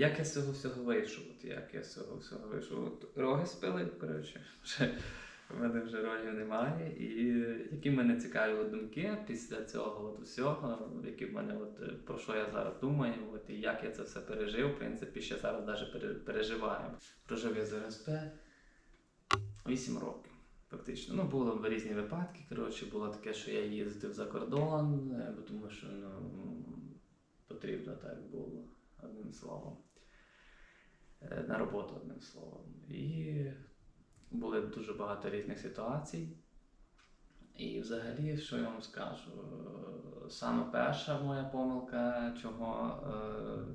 Як я з цього всього вийшов? От як я з цього всього вийшов? От роги спилив, коротше, вже в мене вже рогів немає. І які мене цікаві думки після цього от усього, які в мене от, про що я зараз думаю, от, і як я це все пережив, в принципі, ще зараз навіть пере- переживаю. Прожив я з РСП 8 років. Фактично, ну було різні випадки. Коротше, було таке, що я їздив за кордон, е, бо тому що ну, потрібно так було, одним словом. Е, На роботу, одним словом. І були дуже багато різних ситуацій. І взагалі, що я вам скажу, саме перша моя помилка, чого,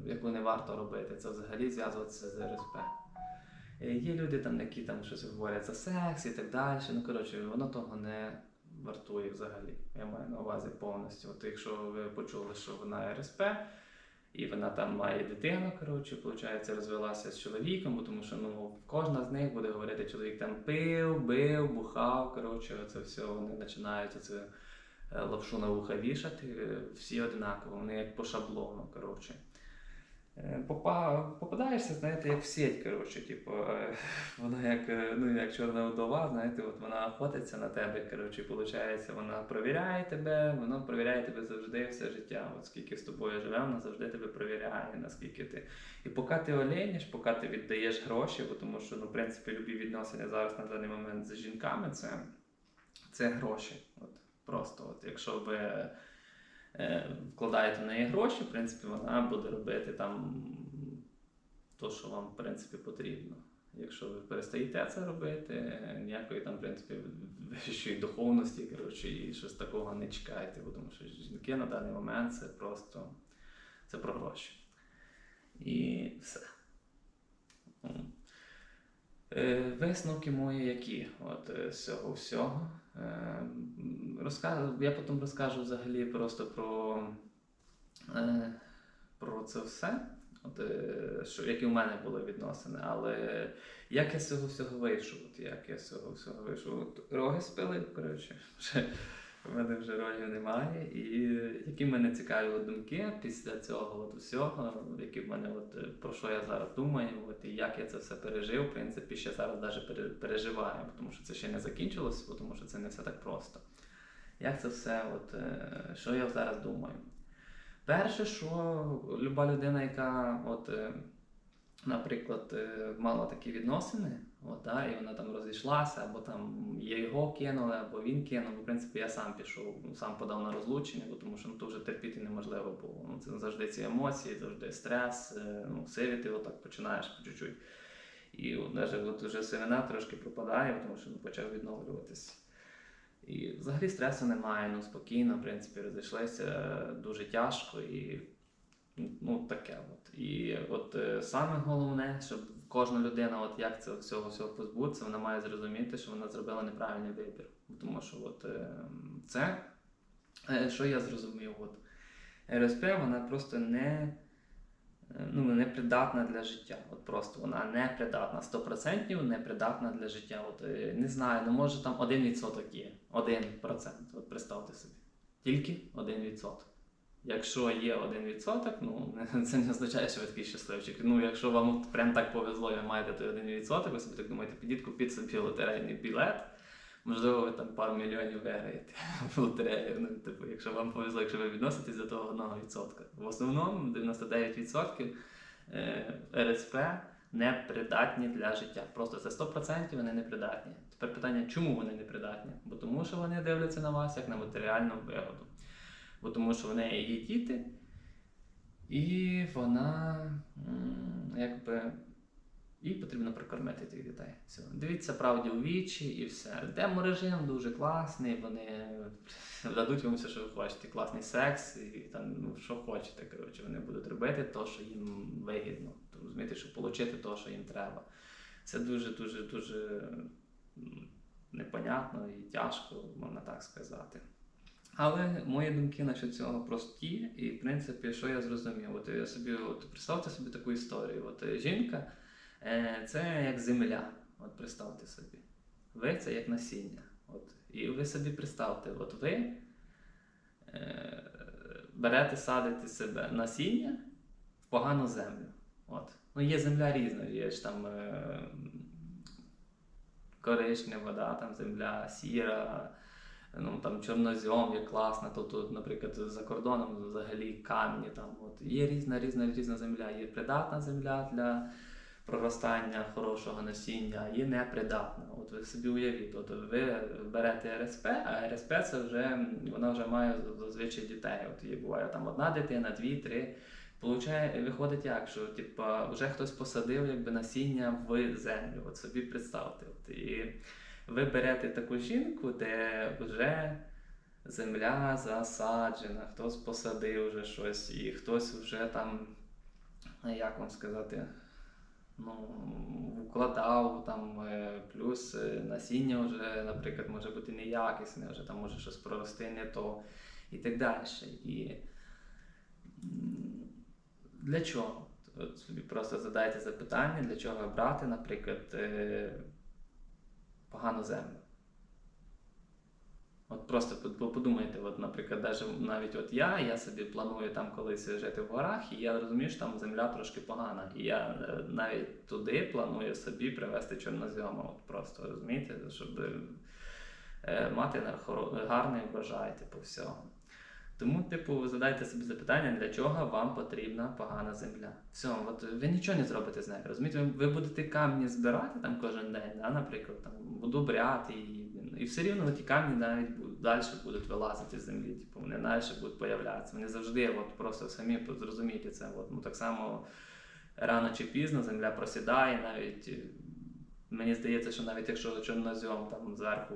е, яку не варто робити, це взагалі зв'язуватися з РСП. Е, Є люди, там, які там щось говорять за секс і так далі. Ну, коротше, воно того не вартує взагалі. Я маю на увазі повністю. От якщо ви почули, що вона РСП, і вона там має дитину, коротше, виходить, розвелася з чоловіком, бо тому що ну, кожна з них буде говорити, чоловік там пив, бив, бухав. Коротше, це все вони починають оце е, лапшу на вуха вішати. е, Всі однаково, вони як по шаблону. Коротше. Е, попа- попадаєшся, знаєте, як в сеть, коротше, типу, е, вона як, е, ну, як чорна вдова, знаєте, от вона охотиться на тебе, коротше, виходить, вона провіряє тебе, вона провіряє тебе завжди все життя. От скільки з тобою живе, вона завжди тебе провіряє, наскільки ти. І поки ти оленєш, поки ти віддаєш гроші, бо тому що, ну, в принципі, любі відносини зараз на даний момент з жінками це, це гроші. От, просто, от, якщо ви вкладаєте в неї гроші, в принципі, вона буде робити там то, що вам, в принципі, потрібно. Якщо ви перестаєте це робити, е, ніякої там, в принципі, вищої духовності, коротше, і щось такого не чекайте, бо тому що жінки на даний момент це просто це про гроші. І все. Е, Висновки мої які от е, з цього всього. Е, Я потім розкажу взагалі просто про, про це все. От, що, які в мене були відносини, але як я з цього всього вийшов? От, як я з цього всього вийшов? От, роги спили, коротше, в мене вже рогів немає. І які в мене цікаві думки після цього от усього, які в мене от, е, про що я зараз думаю, от, і як я це все пережив, в принципі, ще зараз навіть переживаю, тому що це ще не закінчилось, тому що це не все так просто. Як це все, от, е, що я зараз думаю? Перше, що люба людина, яка, от, е, наприклад, е, мала такі відносини, от, да, і вона там розійшлася, або там є його кинули, або він кинув. В принципі, я сам пішов, ну, сам подав на розлучення, бо тому що ну, то вже терпіти неможливо було. Ну, це завжди ці емоції, завжди стрес, е, ну, сивіти отак починаєш по чуть-чуть. І от, навіть от вже сивина трошки пропадає, тому що ну, почав відновлюватись. І взагалі стресу немає, ну спокійно, в принципі, розійшлися дуже тяжко і ну, таке. От. І от е, саме головне, щоб кожна людина, от як це всього всього позбутися, вона має зрозуміти, що вона зробила неправильний вибір. Тому що от, е, це, е, що я зрозумів, от, РСП вона просто не, е, ну, не придатна для життя. От просто вона не придатна, 100% не придатна для життя. От, е, не знаю, ну може там 1% є. 1%. От представте собі. Тільки 1%. Якщо є 1%, ну це не означає, що ви такий щасливчик. Ну, якщо вам прям так повезло, і ви маєте той 1%, ви собі так думаєте, підіть купіть собі лотерейний білет. Можливо, ви там пару мільйонів виграєте в лотерею. Ну, типу, якщо вам повезло, якщо ви відноситесь до того 1%. В основному 99% е, РСП не придатні для життя. Просто це 100% вони не придатні. Тепер питання, чому вони не придатні? Бо тому, що вони дивляться на вас як на матеріальну вигоду. Бо тому, що в неї є діти, і вона якби. Їй потрібно прикормити тих дітей. Все. Дивіться правді у вічі і все. Деморежим дуже класний, вони дадуть вам все, що ви хочете. Класний секс, і там, ну, що хочете. Коротше, вони будуть робити те, що їм вигідно. Розумієте, щоб отримати те, що їм треба. Це дуже, дуже, дуже непонятно і тяжко, можна так сказати. Але мої думки насчет цього прості, і в принципі, що я зрозумів? От я собі, от представте собі таку історію. От жінка е, це як земля. От представте собі. Ви це як насіння. От. І ви собі представте, от ви е, берете, садите себе насіння в погану землю. От. Ну, є земля різна, є ж там е, коричнева, да, там земля сіра, ну, там чорнозьом є класна, то тут, наприклад, за кордоном взагалі камні. Там, от. Є різна, різна, різна земля. Є придатна земля для проростання хорошого насіння, є непридатна. От ви собі уявіть, от ви берете РСП, а РСП це вже вона вже має зазвичай дітей. От її буває там одна дитина, дві, три. Получає, виходить як, що типа, вже хтось посадив якби, насіння в землю. От собі представте. От, і ви берете таку жінку, де вже земля засаджена, хтось посадив вже щось, і хтось вже там, як вам сказати, ну, вкладав там, е, плюс е, насіння вже, наприклад, може бути неякісне, вже там може щось прорости не то і так далі. І для чого? От собі просто задайте запитання, для чого брати, наприклад, е, погану землю. От просто подумайте, от, наприклад, навіть от я, я собі планую там колись жити в горах, і я розумію, що там земля трошки погана. І я е, навіть туди планую собі привезти чорнозьома. От просто розумієте, щоб е, мати гарний врожай, типу, всього. Тому, типу, задайте собі запитання, для чого вам потрібна погана земля. Все, от ви нічого не зробите з нею. Розумієте, ви, будете камні збирати там кожен день, да, наприклад, там удобряти і, і все рівно ті камні навіть будуть, далі будуть вилазити з землі. Типу, вони далі будуть появлятися. Вони завжди от, просто самі зрозумієте це. От, ну, так само рано чи пізно земля просідає, навіть е, мені здається, що навіть якщо чорнозьом там зверху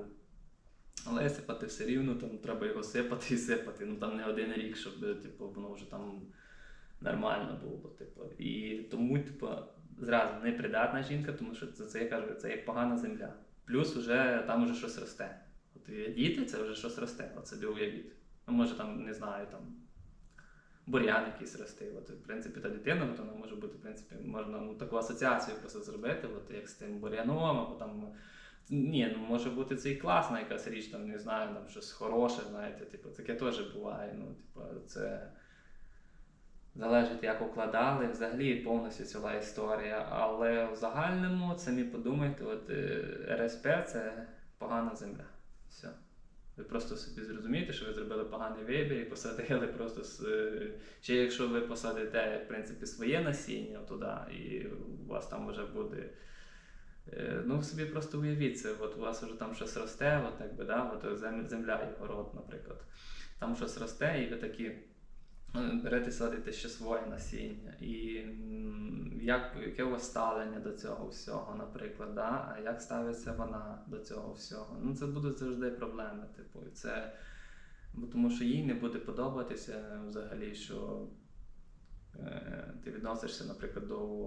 висипати все рівно, там треба його сипати і сипати. Ну там не один рік, щоб типу, воно вже там нормально було. Типу. І тому, типу, зразу непридатна жінка, тому що це, це я кажу, це як погана земля. Плюс вже там вже щось росте. От діти, це вже щось росте, от собі уявіть. Ну, може там, не знаю, там бур'ян якийсь росте. От, в принципі, та дитина, от вона може бути, в принципі, можна ну, таку асоціацію просто зробити, от, як з тим бур'яном, або там. Ні, ну може бути це і класна якась річ, там не знаю, там щось хороше, знаєте, типу, таке теж буває. Ну, типу, це залежить, як укладали, взагалі повністю ціла історія. Але в загальному самі подумайте, от е, РСП це погана земля. Все. Ви просто собі зрозумієте, що ви зробили поганий вибір і посадили просто з. е, Чи якщо ви посадите, в принципі, своє насіння туди, і у вас там вже буде. Е, Ну, собі просто уявіть це, от у вас вже там щось росте, от так би, да? от земля і город, наприклад. Там щось росте, і ви такі е, берете садите ще своє насіння. І як, яке у вас ставлення до цього всього, наприклад, да? а як ставиться вона до цього всього? Ну, це будуть завжди проблеми. Типу, це, бо тому що їй не буде подобатися взагалі, що е, ти відносишся, наприклад, до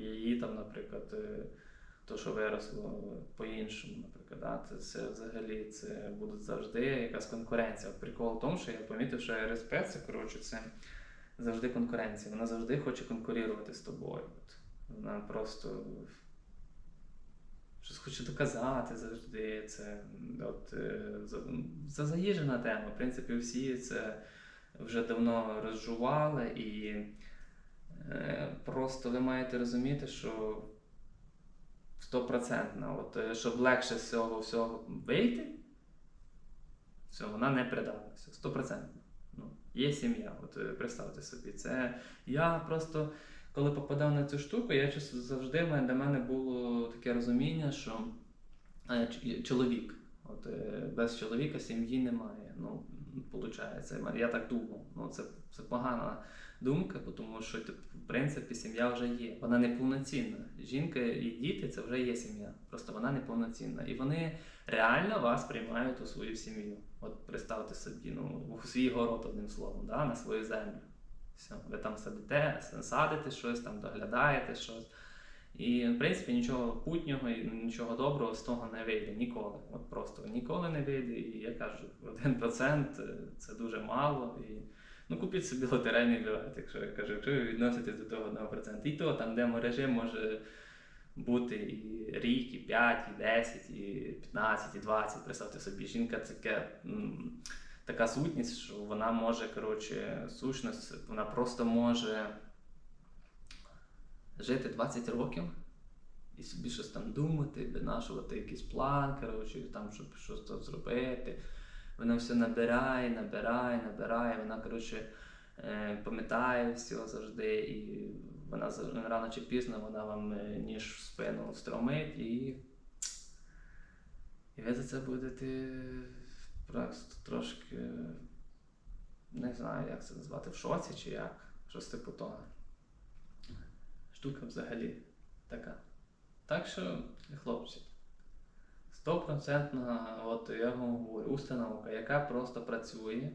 її, там, наприклад. е, то, що виросло по-іншому, наприклад, да? це, це взагалі це буде завжди якась конкуренція. Прикол в тому, що я помітив, що РСП це коротше, це завжди конкуренція. Вона завжди хоче конкурувати з тобою. От. Вона просто щось хоче доказати завжди. Це от, це заїжджена тема. В принципі, всі це вже давно розжували і е, просто ви маєте розуміти, що стопроцентно, от, е, щоб легше з цього всього вийти, все, вона не придатна. Стопроцентно. Ну, є сім'я, от е, представте собі. Це я просто, коли попадав на цю штуку, я завжди для мене було таке розуміння, що е, чоловік. От, без чоловіка сім'ї немає. Ну, виходить, я так думав. Ну, це, це погана думка, тому що в принципі сім'я вже є. Вона не повноцінна. Жінка і діти це вже є сім'я. Просто вона не повноцінна. І вони реально вас приймають у свою сім'ю. От представте собі, ну, у свій город, одним словом, да, на свою землю. Все, ви там садите, садите щось, там доглядаєте щось. І, в принципі, нічого путнього і нічого доброго з того не вийде ніколи. От просто ніколи не вийде. І я кажу, 1% це дуже мало. І Ну, купіть собі лотерейний білет, якщо я кажу, якщо ви відноситесь до того 1%. І то там демо-режим може бути і рік, і 5, і 10, і 15, і 20. Представте собі, жінка таке, така сутність, що вона може, коротше, сущність, вона просто може жити 20 років і собі щось там думати, винашувати якийсь план, коротше, там, щоб щось зробити. Вона все набирає, набирає, набирає, вона, коротше, е, пам'ятає все завжди, і вона рано чи пізно вона вам е, ніж в спину встромить і. І ви за це будете просто трошки не знаю, як це назвати, в шоці чи як. Щось типу того. Штука взагалі така. Так що, хлопці, стопроцентна, от я вам говорю, установка, яка просто працює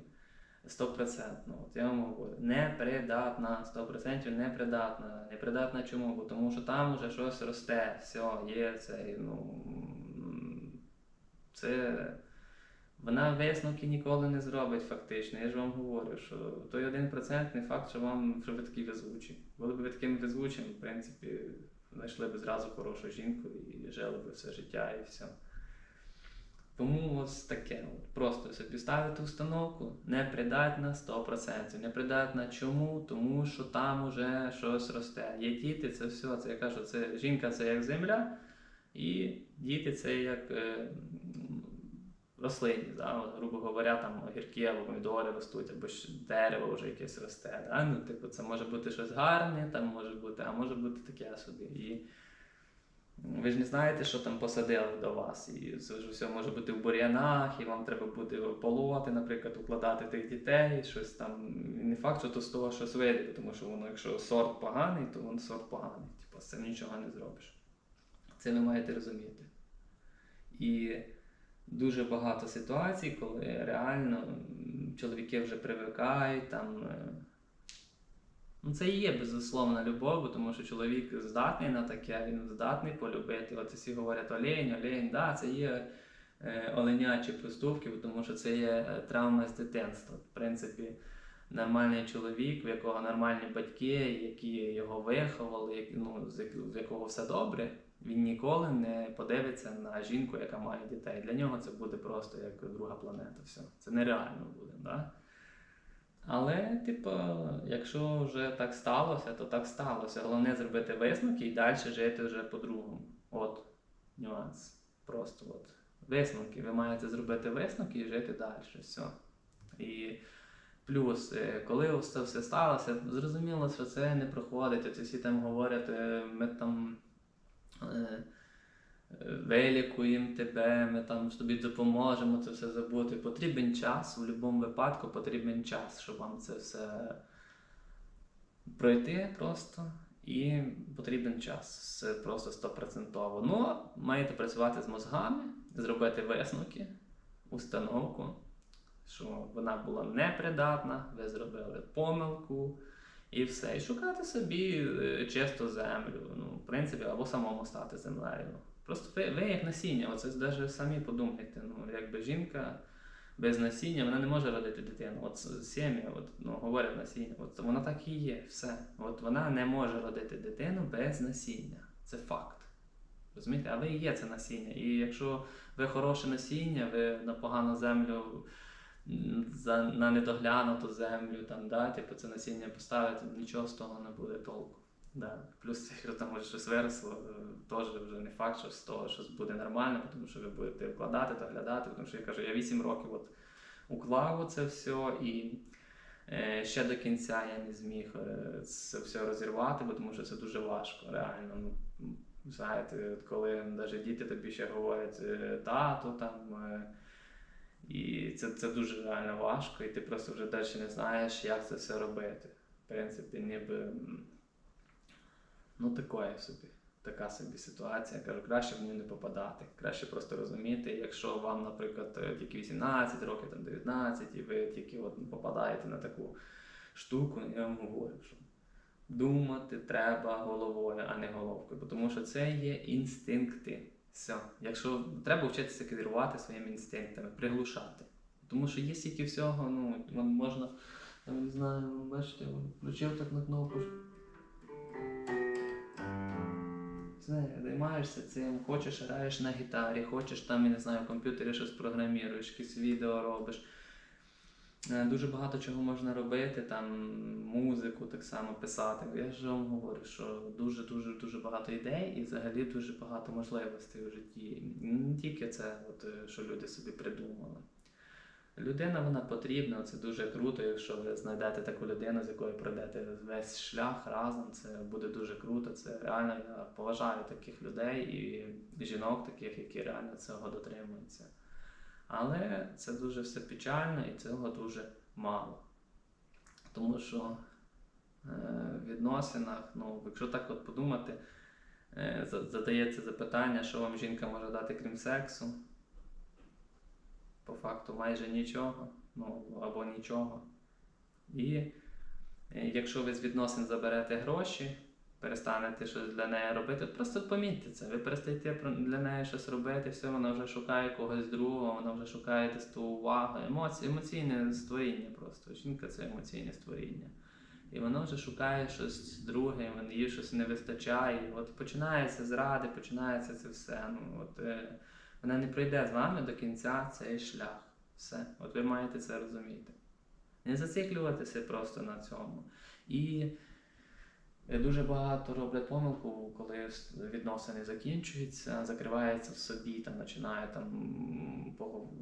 стопроцентно. От я вам говорю, непридатна, 100% непридатна. Непридатна чому? Бо тому що там вже щось росте, все, є це, ну. Це. Вона висновки ніколи не зробить фактично. Я ж вам говорю, що той 1% не факт, що вам що ви такі везучі. Були б ви такими везучими, в принципі, знайшли б зразу хорошу жінку і жили б все життя і все. Тому ось таке. Просто собі установку непридатна 100%. Непридатна чому? Тому що там уже щось росте. Є діти, це все. Це я кажу, це жінка це як земля, і діти це як. Е, м, рослинні, да? Грубо говоря, там огірки або помідори ростуть, або дерево вже якесь росте. Да? Ну, типу, це може бути щось гарне, там може бути, а може бути таке собі. І ви ж не знаєте, що там посадили до вас. І це ж все може бути в бур'янах, і вам треба буде полоти, наприклад, укладати тих дітей, щось там. Не факт, що то з того щось вийде, тому що воно, якщо сорт поганий, то воно сорт поганий. Типу, з цим нічого не зробиш. Це ви маєте розуміти. І дуже багато ситуацій, коли реально чоловіки вже привикають там. Ну, це і є безусловна любов, тому що чоловік здатний на таке, він здатний полюбити. От всі говорять олень, олень, да, це є е, оленячі поступки, тому що це є е, травма з дитинства. В принципі, нормальний чоловік, в якого нормальні батьки, які його виховали, ну, з як- якого все добре, він ніколи не подивиться на жінку, яка має дітей. Для нього це буде просто як друга планета. Все. Це нереально буде. Да? Але, типу, якщо вже так сталося, то так сталося. Головне зробити висновки і далі жити вже по-другому. От нюанс. Просто от. Висновки. Ви маєте зробити висновки і жити далі. Все. І плюс, е, коли це все сталося, зрозуміло, що це не проходить. Оці всі там говорять, е, ми там. Вилікуємо тебе, ми там тобі допоможемо це все забути. Потрібен час, в будь-якому випадку потрібен час, щоб вам це все пройти просто. І потрібен час. Це просто стопроцентово. Ну, маєте працювати з мозгами, зробити висновки, установку, що вона була непридатна, ви зробили помилку і все. І шукати собі е, чисту землю. Ну, в принципі, або самому стати землею. Просто ви, ви як насіння, оце навіть самі подумайте. Ну, якби жінка без насіння вона не може родити дитину. От сім'я, от, ну, говорять насіння, от вона так і є, все. От вона не може родити дитину без насіння. Це факт. Розумієте? А ви і є це насіння. І якщо ви хороше насіння, ви на погану землю, на недоглянуту землю, там, да, типу, це насіння поставити, нічого з того не буде толку. Да. Плюс, якщо там може щось виросло, е, теж вже не факт, що з того щось буде нормально, тому що ви будете вкладати, доглядати. Тому що я кажу, я 8 років от уклав це все і е, ще до кінця я не зміг е, це все розірвати, бо тому що це дуже важко, реально. Ну, знаєте, от коли навіть діти тобі ще говорять е, тато там. І це, це дуже реально важко, і ти просто вже далі не знаєш, як це все робити. В принципі, ніби. Ну, такое собі. Така собі ситуація. Я кажу, краще в нього не попадати. Краще просто розуміти, якщо вам, наприклад, е, тільки 18 років, там 19, і ви тільки от попадаєте на таку штуку, я вам говорю, що думати треба головою, а не головкою. Тому що це є інстинкти. Все. Якщо треба вчитися керувати своїми інстинктами, приглушати. Тому що є стільки всього, ну, можна, я не знаю, бачите, включив так на кнопку. Займаєшся цим, хочеш граєш на гітарі, хочеш там, я не знаю, в комп'ютері щось програміруєш, якісь відео робиш. Е, Дуже багато чого можна робити, там музику так само писати. Я ж вам говорю, що дуже дуже дуже багато ідей і взагалі дуже багато можливостей у житті. Не тільки це, от, е, що люди собі придумали. Людина вона потрібна, це дуже круто, якщо ви знайдете таку людину, з якою пройдете весь шлях разом. Це буде дуже круто. Це реально я поважаю таких людей і жінок, таких, які реально цього дотримуються. Але це дуже все печально і цього дуже мало. Тому що е, в відносинах, ну, якщо так от подумати, е, задається запитання, що вам жінка може дати крім сексу. По факту майже нічого, ну або нічого. І е, якщо ви з відносин заберете гроші, перестанете щось для неї робити, просто помітьте це. Ви перестаєте для неї щось робити, все, вона вже шукає когось другого, вона вже шукає десь ту увагу. Емоції, емоційне створіння просто. Жінка це емоційне створіння. І вона вже шукає щось друге, їй щось не вистачає. От починається зради, починається це все. Ну, от, е, вона не пройде з вами до кінця цей шлях. Все. От ви маєте це розуміти. Не зациклюватися просто на цьому. І е, дуже багато роблять помилку, коли відносини закінчуються, закривається в собі, там починає там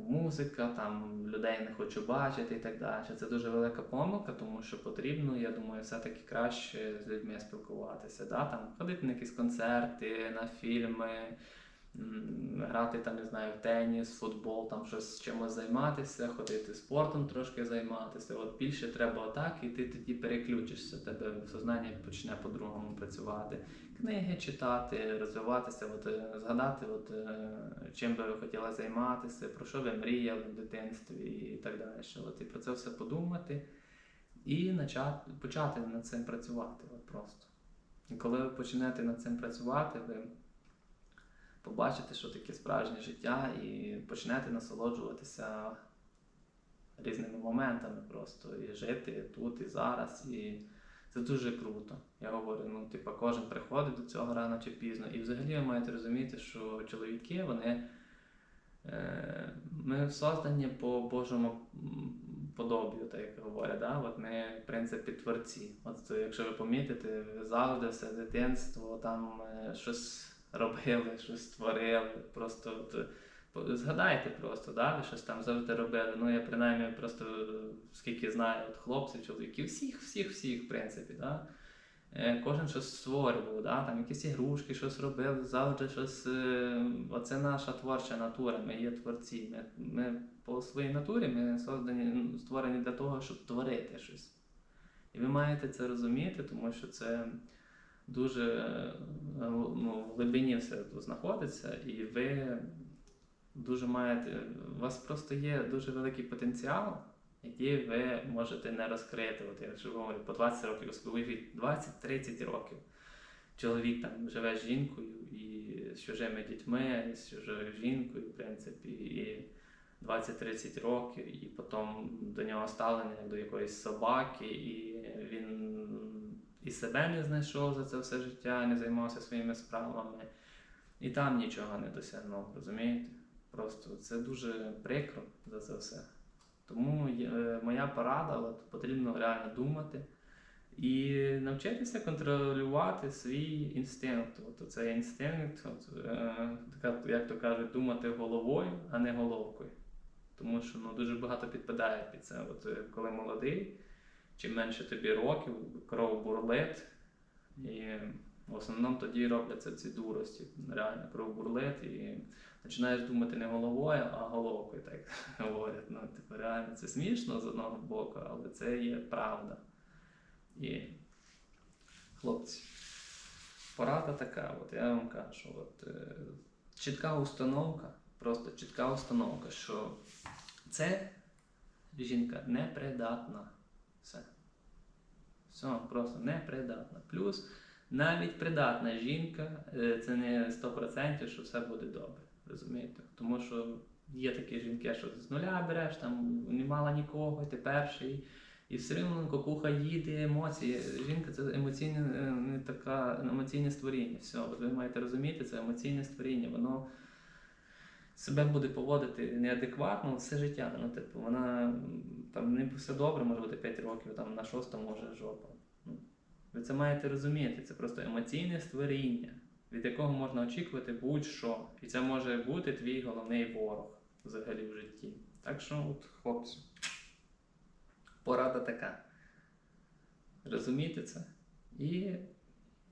музика, там людей не хочу бачити і так далі. Це дуже велика помилка, тому що потрібно, я думаю, все-таки краще з людьми спілкуватися. Да? Там, ходити на якісь концерти, на фільми, грати там, не знаю, в теніс, футбол, там щось чимось займатися, ходити спортом трошки займатися. От більше треба отак, і ти тоді переключишся, тебе сознання почне по-другому працювати. Книги читати, розвиватися, от, е, згадати, от, е, чим би ви хотіли займатися, про що ви мріяли в дитинстві і так далі. От, і про це все подумати і почати, над цим працювати. От просто. І коли ви почнете над цим працювати, ви побачите, що таке справжнє життя, і почнете насолоджуватися різними моментами просто і жити тут і зараз. І це дуже круто. Я говорю, ну, типу, кожен приходить до цього рано чи пізно. І взагалі ви маєте розуміти, що чоловіки, вони. Е, Ми создані по Божому подобію, так як говорять. Да? От ми, в принципі, творці. От якщо ви помітите, завжди все дитинство там е, щось робили, щось створили. Просто от, згадайте просто, да? ви щось там завжди робили. Ну, я принаймні просто скільки знаю от хлопців, чоловіків, всіх, всіх, всіх, в принципі. Да? Е, Кожен щось створював, да? там якісь ігрушки, щось робив, завжди щось. е, Оце наша творча натура, ми є творці. Ми, ми по своїй натурі ми создані, створені для того, щоб творити щось. І ви маєте це розуміти, тому що це дуже е, ну, в глибині все знаходиться, і ви дуже маєте. У вас просто є дуже великий потенціал, який ви можете не розкрити. От я ж говорю, по 20 років, уявіть, 20-30 років. Чоловік там живе з жінкою і з чужими дітьми, і з чужою жінкою, в принципі, і 20-30 років, і потім до нього ставлення до якоїсь собаки, і він і себе не знайшов за це все життя, не займався своїми справами, і там нічого не досягнув, розумієте? Просто це дуже прикро за це все. Тому е, моя порада, от, потрібно реально думати і навчитися контролювати свій інстинкт. От цей інстинкт, от, е, як то кажуть, думати головою, а не головкою. Тому що ну, дуже багато підпадає під це. От, е, коли молодий, чим менше тобі років, кров бурлить, і в основному тоді робляться ці дурості. Реально кров бурлить і починаєш думати не головою, а головкою, так говорять. Ну, типу, реально це смішно з одного боку, але це є правда. І хлопці, порада така, от я вам кажу, от, е, чітка установка, просто чітка установка, що це жінка непридатна. Все. Все, просто непридатна. Плюс навіть придатна жінка, е, це не 100%, що все буде добре. Розумієте? Тому що є такі жінки, що з нуля береш, там не мала нікого, ти перший. І все рівно кукуха їде, емоції. Жінка це емоційне, е, не така емоційне створіння. Все, от ви маєте розуміти, це емоційне створіння. Воно себе буде поводити неадекватно все життя. Ну, типу, вона там не все добре, може бути 5 років, там на шостому може жопа. Ну, ви це маєте розуміти. Це просто емоційне створіння, від якого можна очікувати будь-що. І це може бути твій головний ворог взагалі в житті. Так що, от, хлопці, порада така. Розуміти це. І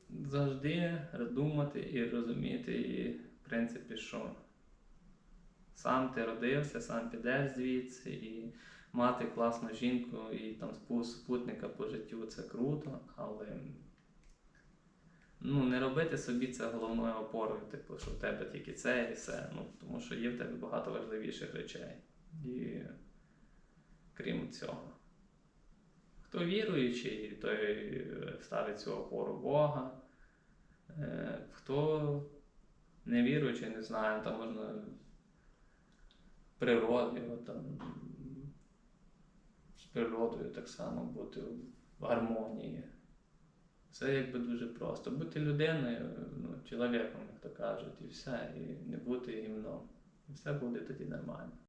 завжди думати і розуміти, і, в принципі, що сам ти родився, сам підеш звідси, і мати класну жінку і там спутника по життю це круто, але ну, не робити собі це головною опорою, типу, що в тебе тільки це і все. Ну, тому що є в тебе багато важливіших речей. І крім цього. Хто віруючий, той е, ставить цю опору Бога. Е, Хто не віруючий, не знаю, там можна природою, там, з природою так само бути в гармонії. Це якби дуже просто. Бути людиною, ну, чоловіком, як то кажуть, і все, і не бути гімном. І все буде тоді нормально.